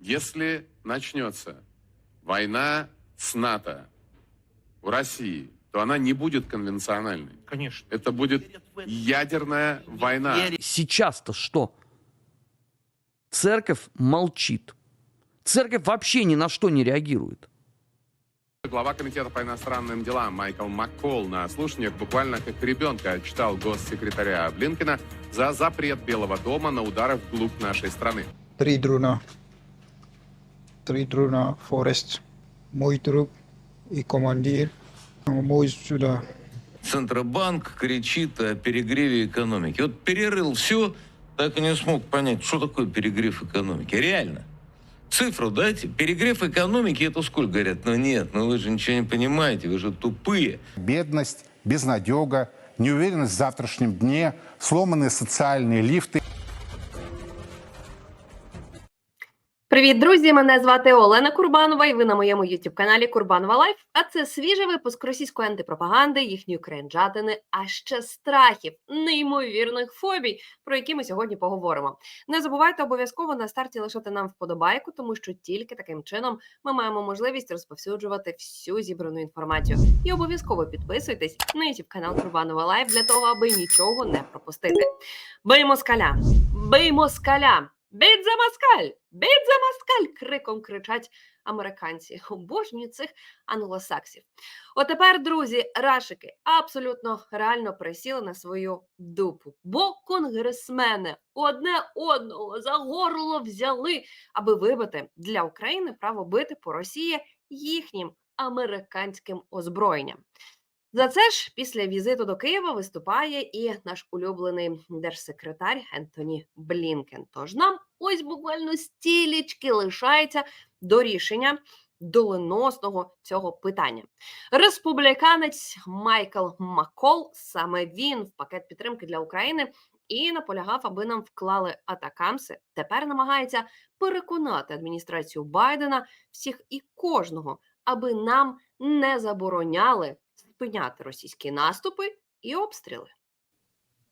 Если начнется война с НАТО в России, то она не будет конвенциональной. Конечно. Это будет ядерная война. Сейчас-то что? Церковь молчит. Церковь вообще ни на что не реагирует. Глава комитета по иностранным делам Майкл Маккол на слушаниях буквально как ребенка читал госсекретаря Блинкина за запрет Белого дома на удары вглубь нашей страны. Три дрона. Три дрона Форест. Мой друг и командир. Мой сюда. Центробанк кричит о перегреве экономики. Вот перерыл все, так и не смог понять, что такое перегрев экономики. Реально. Цифру дайте. Перегрев экономики это сколько, говорят? Ну нет, ну вы же ничего не понимаете, вы же тупые. Бедность, безнадега, неуверенность в завтрашнем дне, сломанные социальные лифты. Привіт, друзі! Мене звати Олена Курбанова, і ви на моєму youtube каналі Курбанова Лайф. А це свіжий випуск російської антипропаганди, їхньої кренджатини, а ще страхів, неймовірних фобій, про які ми сьогодні поговоримо. Не забувайте обов'язково на старті лишати нам вподобайку, тому що тільки таким чином ми маємо можливість розповсюджувати всю зібрану інформацію. І обов'язково підписуйтесь на youtube канал Курбанова Лайф для того, аби нічого не пропустити. Бий москаля! Бий москаля! Бить за москаль! Бить за москаль! криком кричать американці. Обожнюю цих англосаксів. Отепер, друзі, рашики абсолютно реально присіли на свою дупу, бо конгресмени одне одного за горло взяли, аби вибити для України право бити по Росії їхнім американським озброєнням. За це ж після візиту до Києва виступає і наш улюблений держсекретар Ентоні Блінкен. Тож нам ось буквально стілічки лишається до рішення доленосного цього питання. Республіканець Майкл Маккол, саме він в пакет підтримки для України і наполягав, аби нам вклали атакамси. Тепер намагається переконати адміністрацію Байдена всіх і кожного, аби нам не забороняли спиняти російські наступи і обстріли.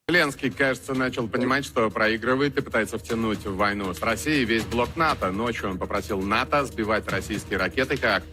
Зеленский, кажется, начал понимать, что проигрывает и пытается втянуть в войну с Россией весь блок НАТО. Ночью он попросил НАТО сбивать российские ракеты, как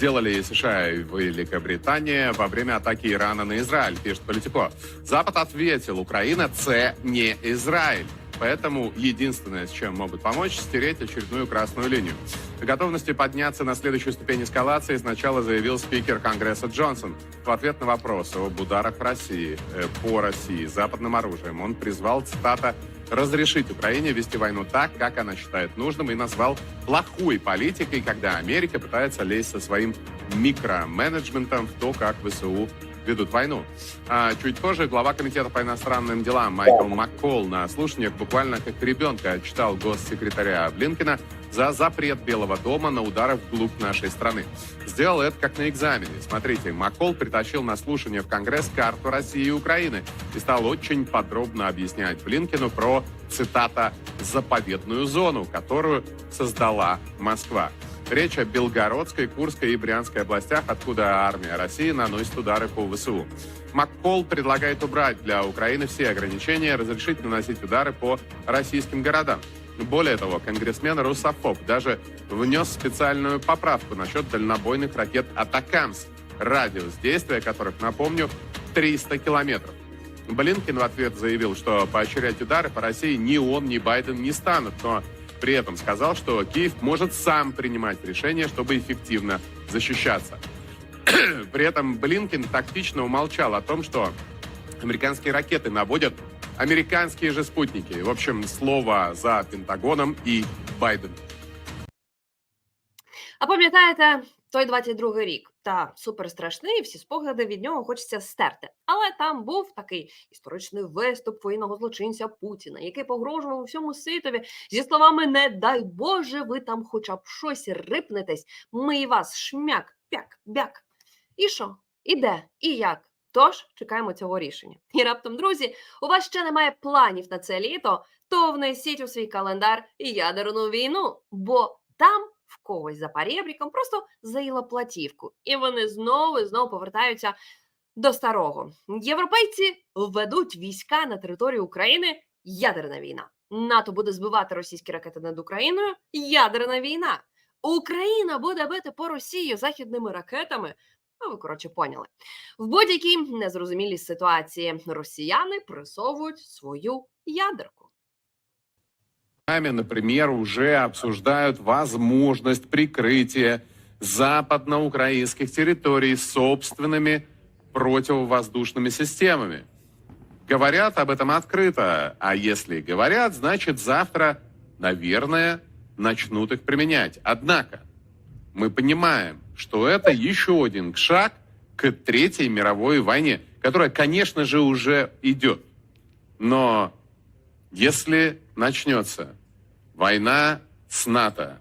делали и США и Великобритания во время атаки Ирана на Израиль, пишет Политико. Запад ответил, Украина – це не Израиль. Поэтому единственное, с чем могут помочь, стереть очередную красную линию. О готовности подняться на следующую ступень эскалации сначала заявил спикер Конгресса Джонсон. В ответ на вопросы об ударах в России, э, по России западным оружием он призвал, цитата, разрешить Украине вести войну так, как она считает нужным, и назвал плохой политикой, когда Америка пытается лезть со своим микроменеджментом в то, как ВСУ ведут войну. А чуть позже глава комитета по иностранным делам Майкл Маккол на слушаниях буквально как ребенка читал госсекретаря Блинкина за запрет Белого дома на удары вглубь нашей страны. Сделал это как на экзамене. Смотрите, Маккол притащил на слушание в Конгресс карту России и Украины и стал очень подробно объяснять Блинкину про, цитата, «заповедную зону», которую создала Москва. Речь о Белгородской, Курской и Брянской областях, откуда армия России наносит удары по ВСУ. Маккол предлагает убрать для Украины все ограничения, разрешить наносить удары по российским городам. Более того, конгрессмен Русофоб даже внес специальную поправку насчет дальнобойных ракет «Атакамс», радиус действия которых, напомню, 300 километров. Блинкин в ответ заявил, что поощрять удары по России ни он, ни Байден не станут, но при этом сказал, что Киев может сам принимать решения, чтобы эффективно защищаться. При этом Блинкин тактично умолчал о том, что американские ракеты наводят американские же спутники. В общем, слово за Пентагоном и Байден. А пам'ятаєте, той 22-й рік та суперстрашний, всі спогади від нього хочеться стерти. Але там був такий історичний виступ воєнного злочинця Путіна, який погрожував усьому світові зі словами Не дай Боже, ви там хоча б щось рипнетесь, ми і вас шмяк, пяк, бяк. І що? І де? І як? Тож чекаємо цього рішення. І раптом, друзі, у вас ще немає планів на це літо, то внесіть у свій календар ядерну війну, бо там когось за парєбріком просто заїла платівку, і вони знову і знову повертаються до старого. Європейці ведуть війська на територію України. Ядерна війна. НАТО буде збивати російські ракети над Україною. Ядерна війна. Україна буде бити по Росії західними ракетами. Ну, ви коротше поняли. В будь-якій незрозумілій ситуації росіяни присовують свою ядерку. Нами, например, уже обсуждают возможность прикрытия западноукраинских территорий собственными противовоздушными системами. Говорят об этом открыто, а если говорят, значит завтра, наверное, начнут их применять. Однако мы понимаем, что это еще один шаг к Третьей мировой войне, которая, конечно же, уже идет. Но если начнется война с НАТО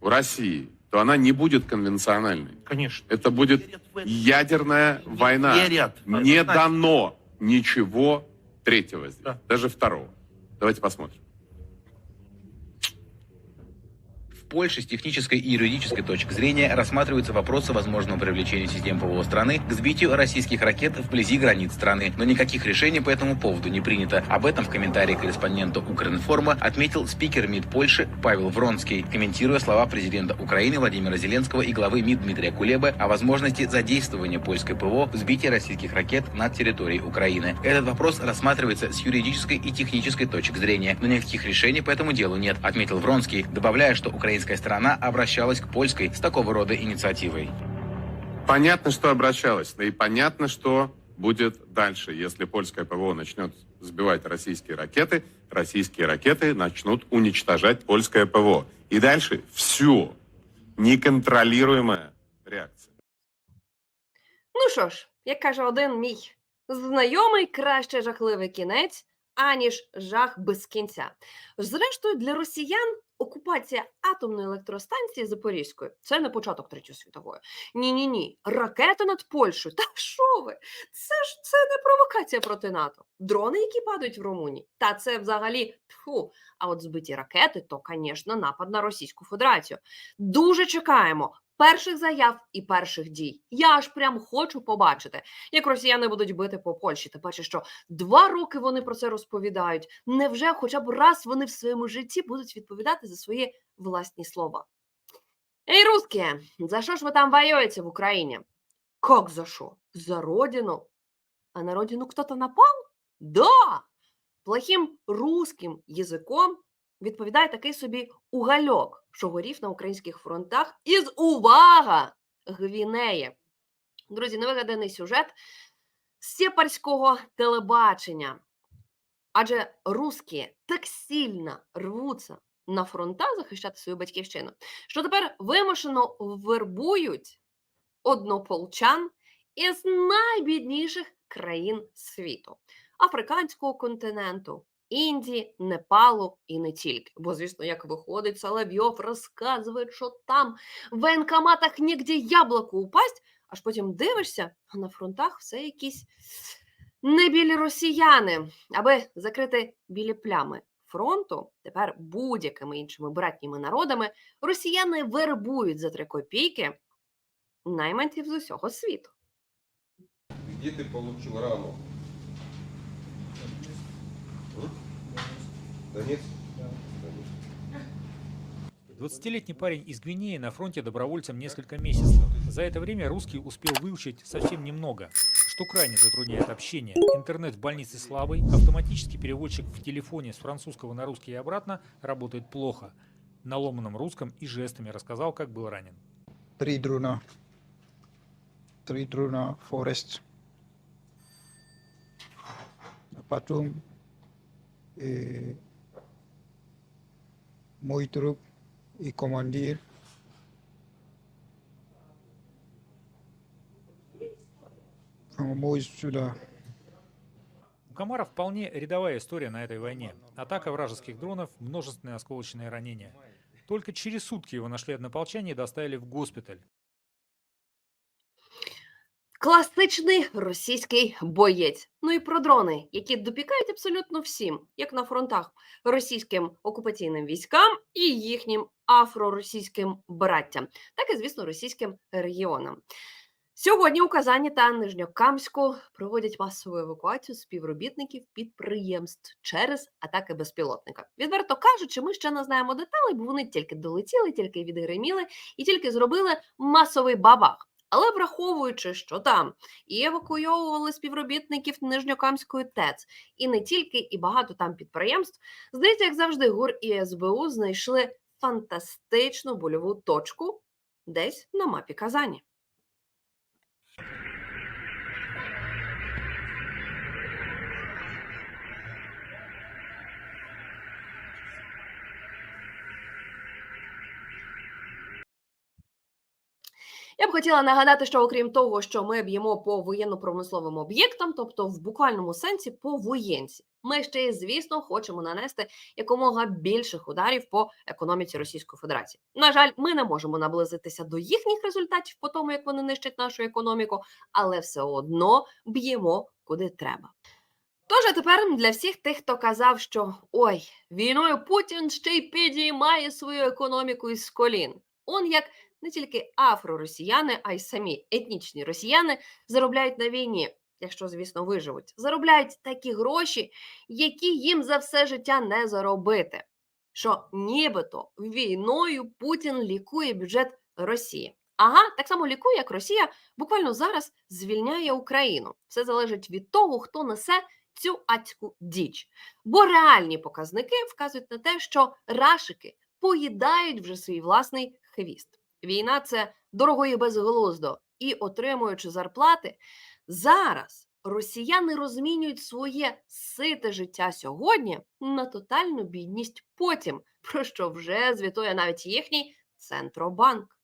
в России, то она не будет конвенциональной. Конечно. Это будет ядерная война. Верят. Не дано ничего третьего здесь, Да. даже второго. Давайте посмотрим. Польше с технической и юридической точки зрения рассматриваются вопросы возможного привлечения систем ПВО страны к сбитию российских ракет вблизи границ страны. Но никаких решений по этому поводу не принято. Об этом в комментарии корреспонденту Укринформа отметил спикер МИД Польши Павел Вронский, комментируя слова президента Украины Владимира Зеленского и главы МИД Дмитрия Кулебы о возможности задействования польской ПВО в сбитии российских ракет над территорией Украины. Этот вопрос рассматривается с юридической и технической точек зрения, но никаких решений по этому делу нет, отметил Вронский, добавляя, что украинская сторона обращалась к польской с такого рода инициативой. Понятно, что обращалась, да и понятно, что будет дальше. Если польское ПВО начнет сбивать российские ракеты, российские ракеты начнут уничтожать польское ПВО. И дальше все. Неконтролируемая реакция. Ну що ж, як каже один мій знайомий, краще жахливий кінець, аніж жах без кінця. Зрештою, для росіян окупація атомної електростанції Запорізької це не початок Третьої світової. Ні, ні, ні. Ракети над Польщею. Та що ви? Це ж це не провокація проти НАТО. Дрони, які падають в Румунії. Та це взагалі тьфу. А от збиті ракети, то, звісно, напад на Російську Федерацію. Дуже чекаємо перших заяв і перших дій. Я аж прям хочу побачити, як росіяни будуть бити по Польщі. Тим паче, що два роки вони про це розповідають. Невже хоча б раз вони в своєму житті будуть відповідати за свої власні слова? Эй, русские, за что ж вы там воюете в Украине? Как за что? За родину. А на родину кто-то напал? Да! Плохим русським язиком відповідає такий собі угальок, що горів на українських фронтах із увага Гвінеї. Друзі, невигаданий сюжет з сепарського телебачення. Адже русські так сильно рвуться на фронта захищати свою батьківщину, що тепер вимушено вербують однополчан із найбідніших країн світу африканського континенту, Індії, Непалу і не тільки. Бо, звісно, як виходить, Соловйов розказує, що там в воєнкоматах нігде яблуко упасть, аж потім дивишся, а на фронтах все якісь небілі росіяни, аби закрити білі плями фронту. Тепер будь-якими іншими братніми народами росіяни вербують за три копійки найманців з усього світу. Ты получил раму? Донецк? Донецк. 20-летний парень из Гвинеи на фронте добровольцем несколько месяцев. За это время русский успел выучить совсем немного, что крайне затрудняет общение. Интернет в больнице слабый, автоматический переводчик в телефоне с французского на русский и обратно работает плохо. На ломаном русском и жестами рассказал, как был ранен. Три дрона. Три дрона Forest. А потом э, мой друг и командир мой сюда. У Комара вполне рядовая история на этой войне. Атака вражеских дронов, множественные осколочные ранения. Только через сутки его нашли однополчане и доставили в госпиталь. Класичний російський боєць. Ну і про дрони, які допікають абсолютно всім, як на фронтах, російським окупаційним військам і їхнім афроросійським браттям, так і, звісно, російським регіонам. Сьогодні у Казані та Нижньокамську проводять масову евакуацію співробітників підприємств через атаки безпілотника. Відверто кажучи, ми ще не знаємо деталей, бо вони тільки долетіли, тільки відгриміли і тільки зробили масовий бабах. Але враховуючи, що там і евакуйовували співробітників Нижньокамської ТЕЦ, і не тільки, і багато там підприємств, здається, як завжди, ГУР і СБУ знайшли фантастичну больову точку десь на мапі Казані. Я б хотіла нагадати, що окрім того, що ми б'ємо по воєнно-промисловим об'єктам, тобто в буквальному сенсі по воєнці, ми ще звісно, хочемо нанести якомога більших ударів по економіці Російської Федерації. На жаль, ми не можемо наблизитися до їхніх результатів по тому, як вони нищать нашу економіку, але все одно б'ємо куди треба. Тож а тепер для всіх тих, хто казав, що ой, війною Путін ще й підіймає свою економіку із колін. Он як не тільки афроросіяни, а й самі етнічні росіяни заробляють на війні, якщо, звісно, виживуть. Заробляють такі гроші, які їм за все життя не заробити. Що нібито війною Путін лікує бюджет Росії. Ага, так само лікує, як Росія буквально зараз звільняє Україну. Все залежить від того, хто несе цю ацьку діч. Бо реальні показники вказують на те, що рашики поїдають вже свій власний хвіст. Війна це дорого і безглуздо. І отримуючи зарплати, зараз росіяни розмінюють своє сите життя сьогодні на тотальну бідність потім, про що вже звітує навіть їхній центробанк.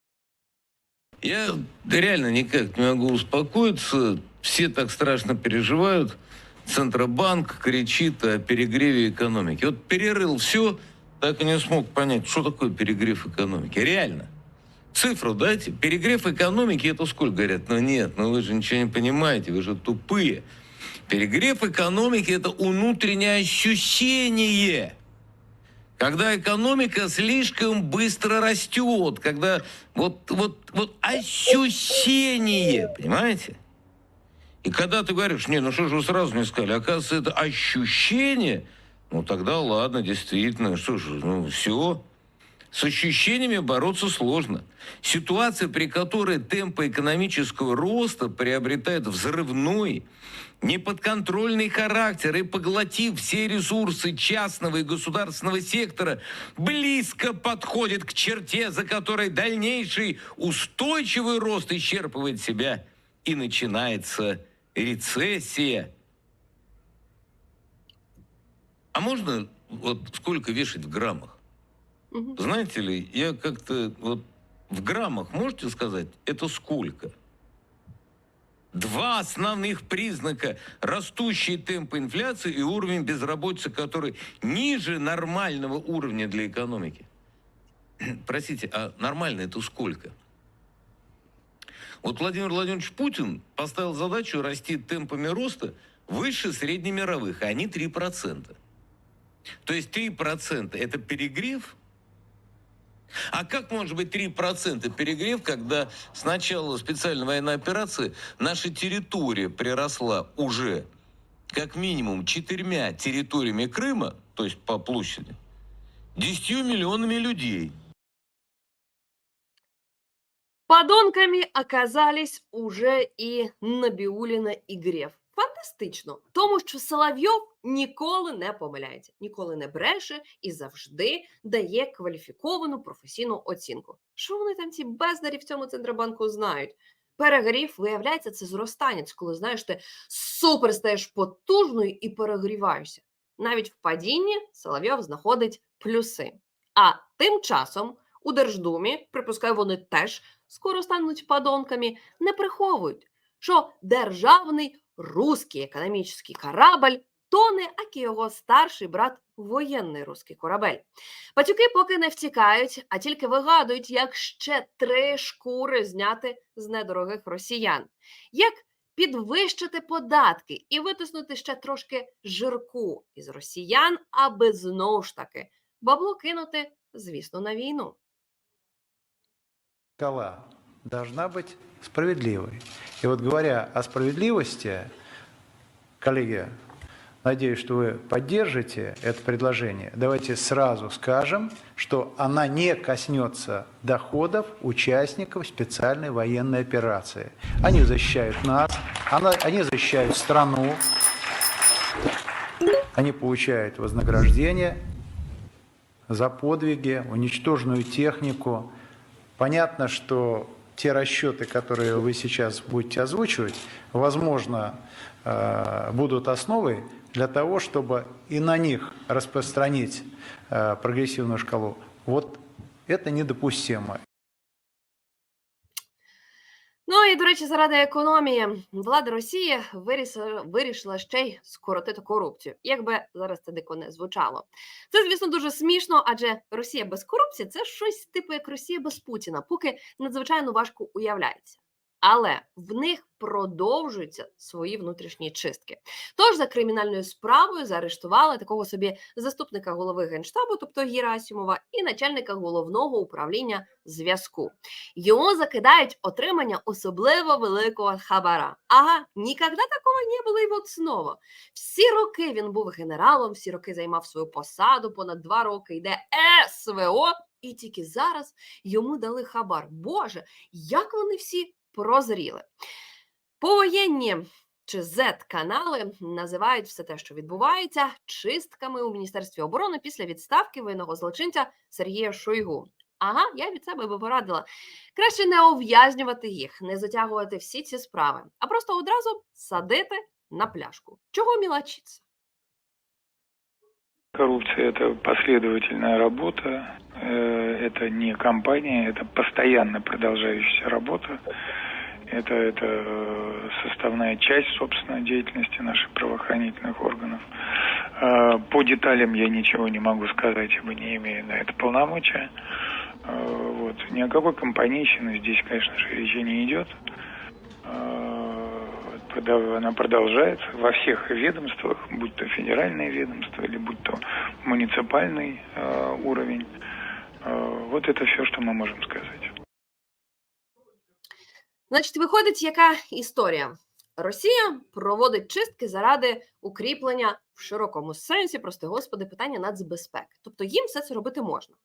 Я реально никак не могу успокоиться. Все так страшно переживают. Центробанк кричит о перегреве экономики. Вот перерыл все, так и не смог понять, что такое перегрев экономики. Реально. Цифру дайте. Перегрев экономики это сколько говорят? Ну нет, ну вы же ничего не понимаете, вы же тупые. Перегрев экономики это внутреннее ощущение. Когда экономика слишком быстро растет, когда вот, вот, вот ощущение, понимаете? И когда ты говоришь, не, ну что же вы сразу не сказали, оказывается, это ощущение, ну тогда ладно, действительно, что же, ну все. С ощущениями бороться сложно. Ситуация, при которой темпы экономического роста приобретают взрывной, неподконтрольный характер и поглотив все ресурсы частного и государственного сектора, близко подходит к черте, за которой дальнейший устойчивый рост исчерпывает себя, и начинается рецессия. А можно вот сколько вешать в граммах? Мгм. Знаете ли, я как-то вот в граммах можете сказать, это сколько? Два основных признака – растущие темпы инфляции и уровень безработицы, который ниже нормального уровня для экономики. Простите, а нормально это сколько? Вот Владимир Владимирович Путин поставил задачу расти темпами роста выше среднемировых, а они 3%. То есть 3% это перегрев, а как может быть 3% перегрев, когда с начала специальной военной операции наша территория приросла уже как минимум четырьмя территориями Крыма, то есть по площади, 10 миллионами людей? Подонками оказались уже і Набіуліна і Греф. Фантастично, тому що Соловйов ніколи не помиляється, ніколи не бреше і завжди дає кваліфіковану професійну оцінку. Що вони там ці бездарі в цьому центробанку знають? Перегрів, виявляється, це зростання. Це коли знаєш, ти супер стаєш потужною і перегріваєшся. Навіть в падінні Соловйов знаходить плюси. А тим часом у Держдумі, припускаю, вони теж скоро стануть подонками, не приховують, що державний русський економічний корабль тоне, аки його старший брат воєнний русський корабель. Патюки поки не втікають, а тільки вигадують, як ще три шкури зняти з недорогих росіян. Як підвищити податки і витиснути ще трошки жирку із росіян, аби знову ж таки бабло кинути, звісно, на війну. Кала, должна быть справедливой. И вот говоря о справедливости, коллеги, надеюсь, что вы поддержите это предложение. Давайте сразу скажем, что она не коснется доходов участников специальной военной операции. Они защищают нас, она- они защищают страну, они получают вознаграждение за подвиги, уничтоженную технику. Понятно, что те расчеты, которые вы сейчас будете озвучивать, возможно, э, будут основой для того, чтобы и на них распространить э, прогрессивную шкалу. Вот это недопустимо. Ну і до речі, заради економії влада Росії вирішила, вирішила ще й скоротити корупцію, якби зараз це дико не звучало. Це, звісно, дуже смішно, адже Росія без корупції це щось типу як Росія без Путіна, поки надзвичайно важко уявляється. Але в них продовжуються свої внутрішні чистки. Тож за кримінальною справою заарештували такого собі заступника голови генштабу, тобто Герасимова, і начальника головного управління зв'язку. Йому закидають отримання особливо великого хабара. Ага, ніколи такого не було і от знову. Всі роки він був генералом, всі роки займав свою посаду, понад два роки йде СВО, і тільки зараз йому дали хабар. Боже, як вони всі прозріли. Повоєнні чи Z-канали називають все те, що відбувається, чистками у Міністерстві оборони після відставки воєнного злочинця Сергія Шойгу. Ага, я від себе би порадила. Краще не ув'язнювати їх, не затягувати всі ці справи, а просто одразу садити на пляшку. Чого мілачиться? Коррупция – это последовательная работа, э, это не компания, это постоянно продолжающаяся работа. Это, это э, составная часть, собственно, деятельности наших правоохранительных органов. Э, По деталям я ничего не могу сказать, ибо не имею на это полномочия. Э, Вот. Ни о какой компанейщине здесь, конечно же, речи не идет. Она продолжается во всех ведомствах, будь то федеральные ведомства или будь то муниципальный уровень. Вот это все, что мы можем сказать. Значить, виходить, яка історія? Росія проводить чистки заради укріплення в широкому сенсі, прости господи, питання нацбезпеки. Тобто їм все це робити можна.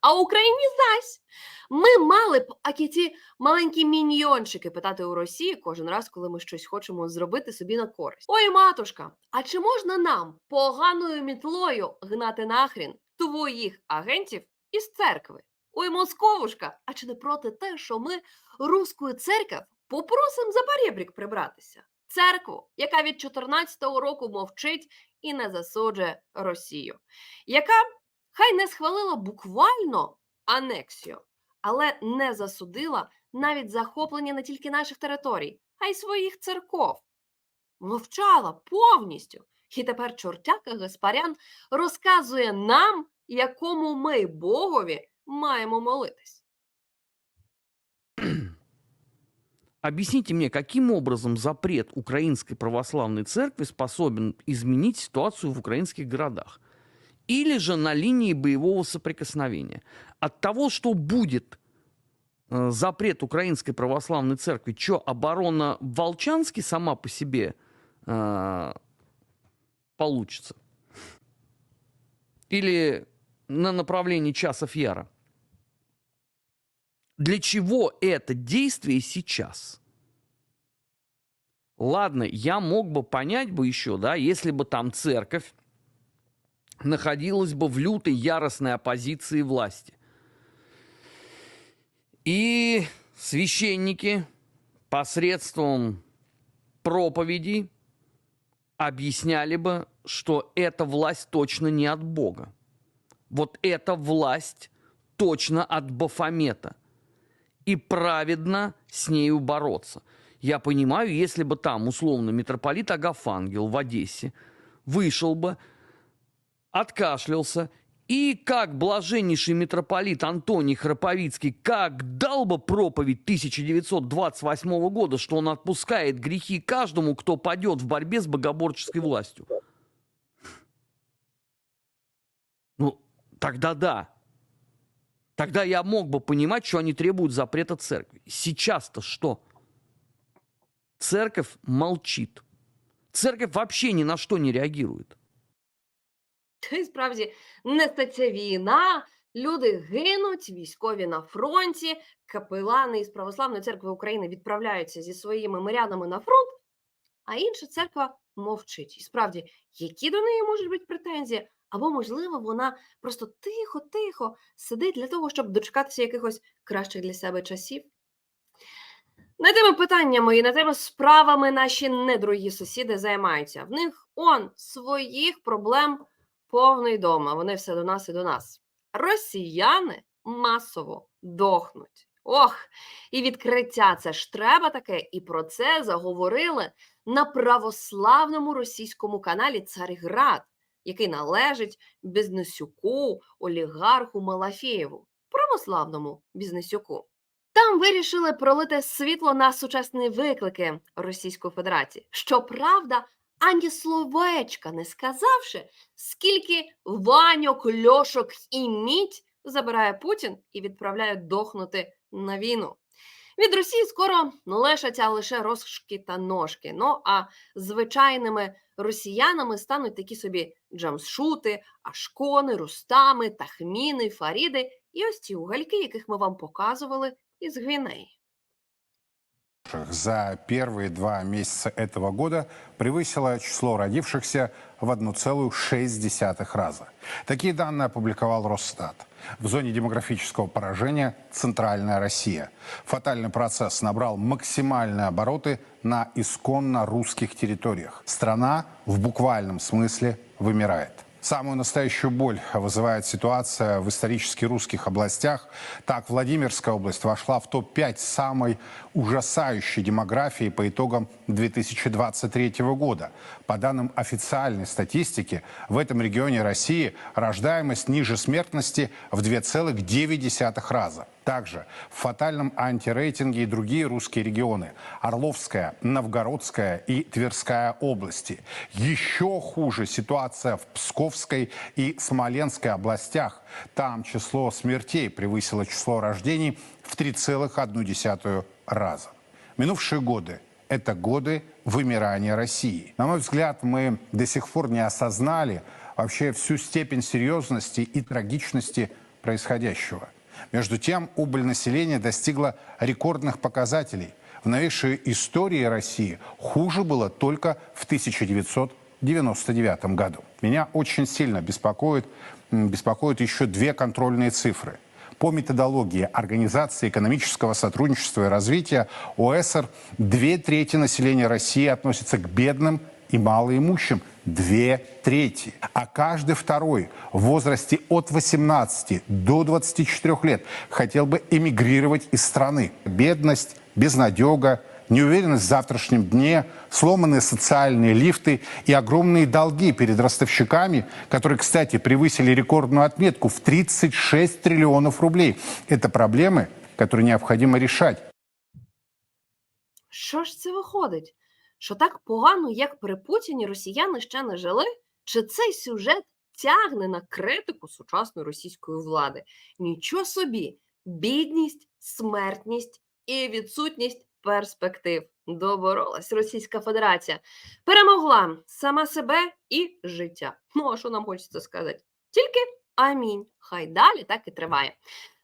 А Україні зась. Ми мали б акі ті маленькі міньйончики питати у Росії кожен раз, коли ми щось хочемо зробити собі на користь. Ой, матушка, а чи можна нам поганою мітлою гнати нахрін твоїх агентів із церкви? Ой, московушка, а чи не проти те, що ми руську церкву попросимо за перебрік прибратися? Церкву, яка від 14-го року мовчить і не засуджує Росію, яка хай не схвалила буквально анексію, але не засудила навіть захоплення не тільки наших територій, а й своїх церков. Мовчала повністю. І тепер чортяка Гаспарян розказує нам, якому ми Богові маємо молитись. Объясните мне, каким образом запрет Украинской Православной Церкви способен изменить ситуацию в украинских городах? Или же на линии боевого соприкосновения? От того, что будет э, запрет Украинской Православной Церкви, что оборона в Волчанске сама по себе э, получится? Или на направлении часов Яра? Для чего это действие сейчас? Ладно, я мог бы понять бы еще, да, если бы там церковь находилась бы в лютой яростной оппозиции власти. И священники посредством проповедей объясняли бы, что эта власть точно не от Бога. Вот эта власть точно от Бафомета. И праведно с нею бороться. Я понимаю, если бы там, условно, митрополит Агафангел в Одессе вышел бы, откашлялся и как блаженнейший митрополит Антоний Храповицкий, как дал бы проповедь 1928 года, что он отпускает грехи каждому, кто падет в борьбе с богоборческой властью. Ну, тогда да. Тогда я мог бы понимать, что они требуют запрета церкви. Сейчас-то что? Церковь молчит. Церковь вообще ни на что не реагирует. Та й справді нестаться війна, люди гинуть, військові на фронті, капелани із Православної церкви України відправляються зі своїми мирянами на фронт, а інша церква мовчить. І справді, які до неї можуть бути претензії? Або, можливо, вона просто тихо-тихо сидить для того, щоб дочекатися якихось кращих для себе часів. Не тими питаннями і не тими справами наші недорогі сусіди займаються. В них он своїх проблем повний дом, а вони все до нас і до нас. Росіяни масово дохнуть. Ох, і відкриття це ж треба таке, і про це заговорили на православному російському каналі Царіград, який належить бізнесюку, олігарху Малафєєву, православному бізнесюку. Там вирішили пролити світло на сучасні виклики Російської Федерації. Щоправда, ані словечка не сказавши, скільки ваньок, льошок і мідь забирає Путін і відправляє дохнути на війну. Від Росії скоро лишаться лише розшки та ножки. Ну а звичайними росіянами стануть такі собі джамшути, ашкони, рустами, тахміни, фаріди і ось ті угальки, яких ми вам показували із Гвінеї. За первые два месяца этого года превысило число родившихся в 1,6 раза. Такие данные опубликовал Росстат. В зоне демографического поражения Центральная Россия. Фатальный процесс набрал максимальные обороты на исконно русских территориях. Страна в буквальном смысле вымирает. Самую настоящую боль вызывает ситуация в исторически русских областях. Так, Владимирская область вошла в топ-5 самой ужасающей демографии по итогам 2023 года. По данным официальной статистики, в этом регионе России рождаемость ниже смертности в 2,9 раза. Также в фатальном антирейтинге и другие русские регионы. Орловская, Новгородская и Тверская области. Еще хуже ситуация в Псковской и Смоленской областях. Там число смертей превысило число рождений в 3,1 раза. Минувшие годы – это годы вымирания России. На мой взгляд, мы до сих пор не осознали вообще всю степень серьезности и трагичности происходящего. Между тем, убыль населения достигла рекордных показателей. В новейшей истории России хуже было только в 1999 году. Меня очень сильно беспокоит, беспокоят еще две контрольные цифры. По методологии Организации экономического сотрудничества и развития ОЭСР две трети населения России относятся к бедным и малоимущим. Две трети. А каждый второй в возрасте от 18 до 24 лет хотел бы эмигрировать из страны. Бедность, безнадега, неуверенность в завтрашнем дне, сломанные социальные лифты и огромные долги перед ростовщиками, которые, кстати, превысили рекордную отметку в 36 триллионов рублей. Это проблемы, которые необходимо решать. Що ж це виходить? Що так погано, як при Путіні, росіяни ще не жили? Чи цей сюжет тягне на критику сучасної російської влади? Нічого собі, бідність, смертність і відсутність перспектив. Доборолась Російська Федерація. Перемогла сама себе і життя. Ну, а що нам хочеться сказати? Тільки амінь. Хай далі так і триває.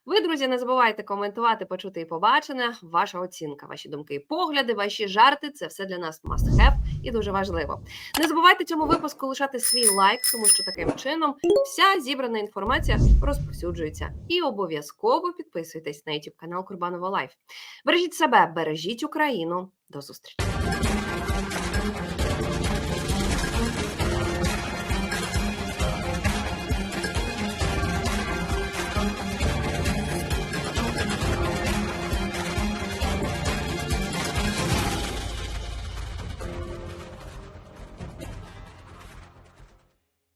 Ви, друзі, не забувайте коментувати, почути і побачене. Ваша оцінка, ваші думки і погляди, ваші жарти це все для нас must have і дуже важливо. Не забувайте цьому випуску лишати свій лайк, тому що таким чином вся зібрана інформація розповсюджується. І обов'язково підписуйтесь на YouTube канал Курбанова Лайф. Бережіть себе, бережіть Україну. До зустрічі!